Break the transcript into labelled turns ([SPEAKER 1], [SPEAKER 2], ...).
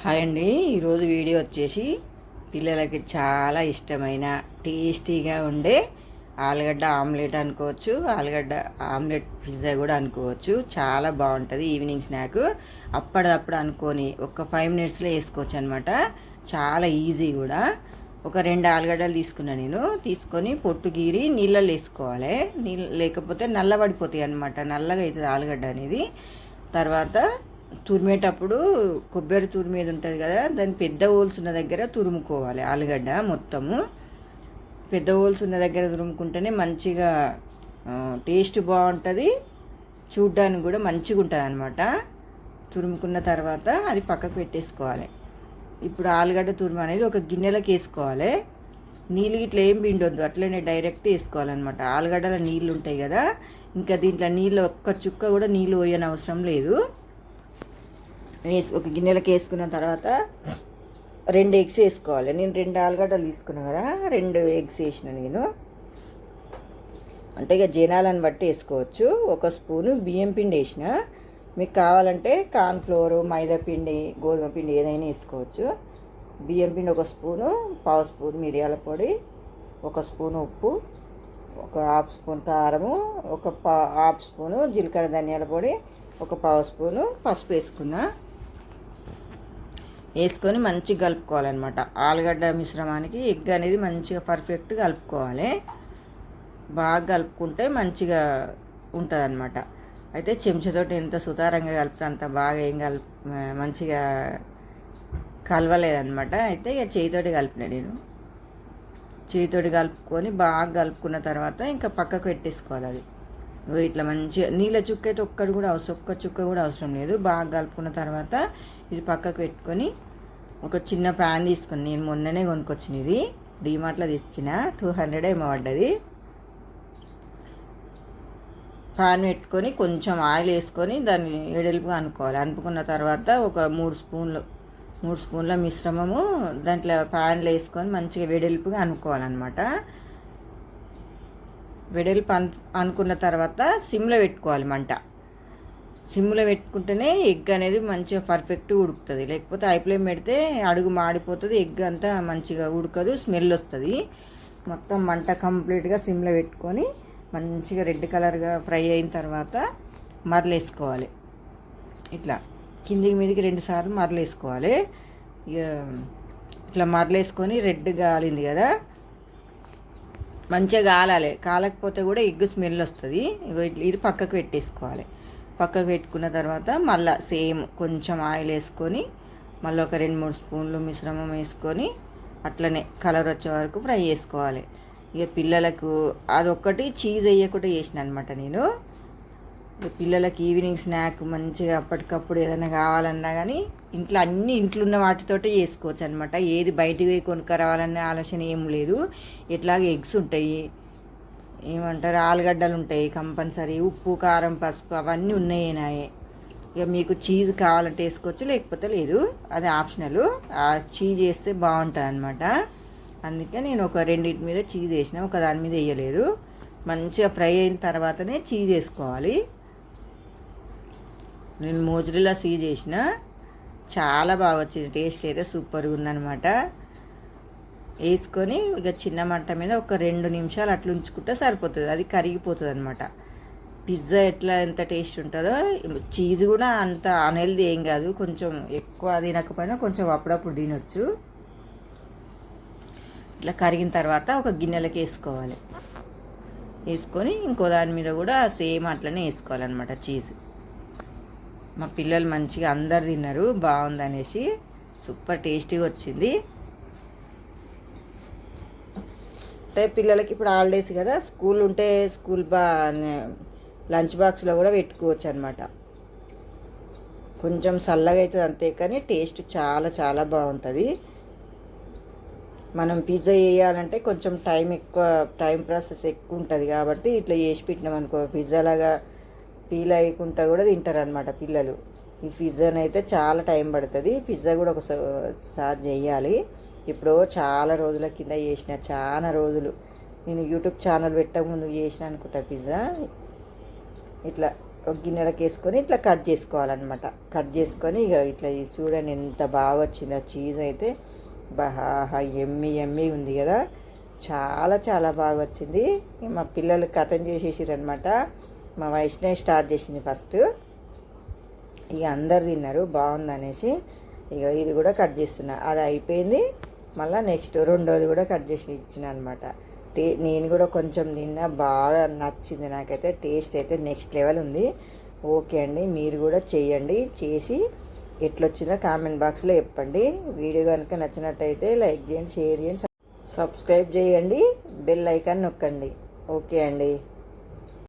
[SPEAKER 1] Hi అండి. ఈరోజు video వచ్చేసి పిల్లలకి చాలా ఇష్టమైన టేస్టీగా ఉండే ఆలుగడ్డ ఆమ్లెట్ అనుకోవచ్చు ఆలుగడ్డ ఆమ్లెట్ పిజ్జా కూడా అనుకోవచ్చు. చాలా బాగుంటుంది ఈవినింగ్ స్నాక్. అప్పటిదప్పుడు అనుకొని ఒక ఫైవ్ మినిట్స్లో వేసుకోవచ్చు అనమాట చాలా ఈజీ కూడా. ఒక రెండు ఆలుగడ్డలు తీసుకున్నా నేను. తీసుకొని పొట్టు గీరి నీళ్ళలో వేసుకోవాలి. నీళ్ళు లేకపోతే నల్లబడిపోతాయి అనమాట నల్లగా అవుతుంది ఆలుగడ్డ అనేది. తర్వాత తురిమేటప్పుడు కొబ్బరి తురిమేది ఉంటుంది కదా దాని పెద్ద హోల్స్ ఉన్న దగ్గర తురుముకోవాలి ఆలుగడ్డ మొత్తము. పెద్ద హోల్స్ ఉన్న దగ్గర తురుముకుంటేనే మంచిగా టేస్ట్ బాగుంటుంది. చూడ్డానికి కూడా మంచిగా ఉంటుంది అనమాట తురుముకున్న తర్వాత అది పక్కకు పెట్టేసుకోవాలి. ఇప్పుడు ఆలుగడ్డ తురుము అనేది ఒక గిన్నెలోకి వేసుకోవాలి. నీళ్ళు ఇట్లా ఏం పిండొద్దు అట్లనే డైరెక్ట్ వేసుకోవాలన్నమాట. ఆలుగడ్డలో నీళ్ళు ఉంటాయి కదా ఇంకా దీంట్లో నీళ్ళు ఒక్క చుక్క కూడా నీళ్ళు పోయని అవసరం లేదు. వేసి ఒక గిన్నెలకు వేసుకున్న తర్వాత రెండు ఎగ్స్ వేసుకోవాలి. నేను రెండు ఆలుగడ్డలు తీసుకున్నా కదా రెండు ఎగ్స్ వేసిన నేను. అంటే ఇక జనాలను బట్టి వేసుకోవచ్చు. ఒక స్పూను బియ్యం పిండి వేసిన. మీకు కావాలంటే కార్న్ ఫ్లోర్ మైదా పిండి గోధుమ పిండి ఏదైనా వేసుకోవచ్చు. బియ్యం పిండి ఒక స్పూను పావు స్పూన్ మిరియాల పొడి ఒక స్పూన్ ఉప్పు ఒక హాఫ్ స్పూన్ కారము ఒక పా హాఫ్ స్పూను జీలకర్ర ధనియాల పొడి ఒక పావు స్పూను పసుపు వేసుకున్నా. వేసుకొని మంచిగా కలుపుకోవాలన్నమాట. ఆలుగడ్డ మిశ్రమానికి ఎగ్ అనేది మంచిగా పర్ఫెక్ట్ కలుపుకోవాలి. బాగా కలుపుకుంటే మంచిగా ఉంటుంది అనమాట అయితే చెంచాతోటి ఎంత సుతారంగా కలిపితే అంత బాగా ఏం కలుపు మంచిగా కలవలేదన్నమాట. అయితే ఇక చేయితోటి కలిపిన నేను. చేయితోటి కలుపుకొని బాగా కలుపుకున్న తర్వాత ఇంకా పక్కకు పెట్టేసుకోవాలి అది. ఇట్లా మంచిగా నీళ్ళ చుక్క అయితే ఒక్కటి కూడా అవసరం ఒక్క చుక్క కూడా అవసరం లేదు. బాగా కలుపుకున్న తర్వాత ఇది పక్కకు పెట్టుకొని ఒక చిన్న ప్యాన్ తీసుకుని నేను మొన్ననే కొనుక్కొచ్చిన ఇది. డీమార్ట్లో తెచ్చిన. టూ హండ్రెడ్ ఏమో పడ్డది. పాన్ పెట్టుకొని కొంచెం ఆయిల్ వేసుకొని దాన్ని ఎడల్పుగా అనుకోవాలి. అనుకున్న తర్వాత ఒక మూడు స్పూన్లు మూడు స్పూన్ల మిశ్రమము దాంట్లో ప్యాన్లో వేసుకొని మంచిగా వెడల్పుగా అనుకోవాలన్నమాట. వెడల్పు అన్ అనుకున్న తర్వాత సిమ్లో పెట్టుకోవాలి మంట. సిమ్లో పెట్టుకుంటేనే ఎగ్ అనేది మంచిగా పర్ఫెక్ట్గా ఉడుకుతుంది. లేకపోతే హై ఫ్లేమ్ పెడితే అడుగు మాడిపోతుంది ఎగ్ అంతా మంచిగా ఉడకదు స్మెల్ వస్తుంది. మొత్తం మంట కంప్లీట్గా సిమ్లో పెట్టుకొని మంచిగా రెడ్ కలర్గా ఫ్రై అయిన తర్వాత మరలేసుకోవాలి. ఇట్లా కిందికి మీదికి రెండు సార్లు మరలేసుకోవాలి. ఇక ఇట్లా మరలేసుకొని రెడ్ కాలింది కదా మంచిగా కాలాలి కాలకపోతే కూడా ఎగ్ స్మెల్ వస్తుంది. ఇగో ఇది పక్కకు పెట్టేసుకోవాలి. పక్కకు పెట్టుకున్న తర్వాత మళ్ళీ సేమ్ కొంచెం ఆయిల్ వేసుకొని మళ్ళీ ఒక రెండు మూడు స్పూన్లు మిశ్రమం వేసుకొని అట్లనే కలర్ వచ్చే వరకు ఫ్రై చేసుకోవాలి. ఇక పిల్లలకు అదొక్కటి చీజ్ వేయకుండా చేసిన అనమాట నేను. పిల్లలకి ఈవినింగ్ స్నాక్ మంచిగా అప్పటికప్పుడు ఏదైనా కావాలన్నా కానీ ఇంట్లో అన్ని ఇంట్లో ఉన్న వాటితోటే చేసుకోవచ్చు అనమాట ఏది బయటికి పోయి కొనుక్కరావాలనే ఆలోచన ఏం లేదు. ఎట్లాగే ఎగ్స్ ఉంటాయి. ఏమంటారు? ఆలుగడ్డలు ఉంటాయి కంపల్సరీ. ఉప్పు కారం పసుపు అవన్నీ ఉన్నాయి నాయే ఇక మీకు చీజ్ కావాలంటే వేసుకోవచ్చు లేకపోతే లేదు. అది ఆప్షనల్. ఆ చీజ్ వేస్తే బాగుంటుంది అనమాట అందుకే నేను ఒక రెండింటి మీద చీజ్ వేసిన ఒక దాని మీద వేయలేదు. మంచిగా ఫ్రై అయిన తర్వాతనే చీజ్ వేసుకోవాలి. నేను మోజరీలా సీ చేసిన చాలా బాగా వచ్చింది టేస్ట్ అయితే సూపర్గా ఉందనమాట వేసుకొని ఇక చిన్న మంట మీద ఒక రెండు నిమిషాలు అట్లా ఉంచుకుంటే సరిపోతుంది. అది కరిగిపోతుంది అనమాట పిజ్జా ఎట్లా ఎంత టేస్ట్ ఉంటుందో చీజ్ కూడా అంత అనెల్ది ఏం కాదు. కొంచెం ఎక్కువ తినకపోయినా కొంచెం అప్పుడప్పుడు తినొచ్చు. ఇట్లా కరిగిన తర్వాత ఒక గిన్నెలకు వేసుకోవాలి. వేసుకొని ఇంకో దాని మీద కూడా సేమ్ అట్లనే వేసుకోవాలన్నమాట చీజ్. మా పిల్లలు మంచిగా అందరు తిన్నారు బాగుందనేసి సూపర్ టేస్టీగా వచ్చింది. అంటే పిల్లలకి ఇప్పుడు హాలిడేస్ కదా స్కూల్ ఉంటే స్కూల్ బా లంచ్ బాక్స్లో కూడా పెట్టుకోవచ్చు అనమాట కొంచెం చల్లగా అవుతుంది అంతే కానీ టేస్ట్ చాలా చాలా బాగుంటుంది. మనం పిజ్జా వేయాలంటే కొంచెం టైం ఎక్కువ టైం ప్రాసెస్ ఎక్కువ ఉంటుంది కాబట్టి ఇట్లా చేసి పెట్టినాం అనుకో పిజ్జా ఫీల్ అయ్యకుండా కూడా తింటారు అనమాట పిల్లలు. ఈ పిజ్జాని అయితే చాలా టైం పడుతుంది. పిజ్జా కూడా ఒకసారి చేయాలి. ఇప్పుడు చాలా రోజుల కింద చేసిన చాలా రోజులు. నేను యూట్యూబ్ ఛానల్ పెట్టక ముందు చేసిన అనుకుంటా పిజ్జా. ఇట్లా ఒక గిన్నెలకు వేసుకొని ఇట్లా కట్ చేసుకోవాలన్నమాట. కట్ చేసుకొని ఇక ఇట్లా చూడండి ఎంత బాగా వచ్చింది ఆ చీజ్ అయితే. బాహా ఎమ్మి ఎమ్మి ఉంది కదా. చాలా చాలా బాగా వచ్చింది. మా పిల్లలు కథం చేసేసారనమాట మా వైష్ణవి స్టార్ట్ చేసింది ఫస్ట్. ఇక అందరు తిన్నారు బాగుంది అనేసి ఇక ఇది కూడా కట్ చేస్తున్నా. అది అయిపోయింది మళ్ళీ నెక్స్ట్ రెండోది కూడా కట్ చేసి ఇచ్చిన అనమాట టే నేను కూడా కొంచెం నిన్న బాగా నచ్చింది నాకైతే టేస్ట్ అయితే నెక్స్ట్ లెవెల్ ఉంది. ఓకే అండి మీరు కూడా చేయండి చేసి ఎట్లొచ్చిందో కామెంట్ బాక్స్లో చెప్పండి. వీడియో కనుక నచ్చినట్టయితే లైక్ చేయండి షేర్ చేయండి సబ్స్క్రైబ్ చేయండి బెల్ ఐకాన్ నొక్కండి. ఓకే అండి.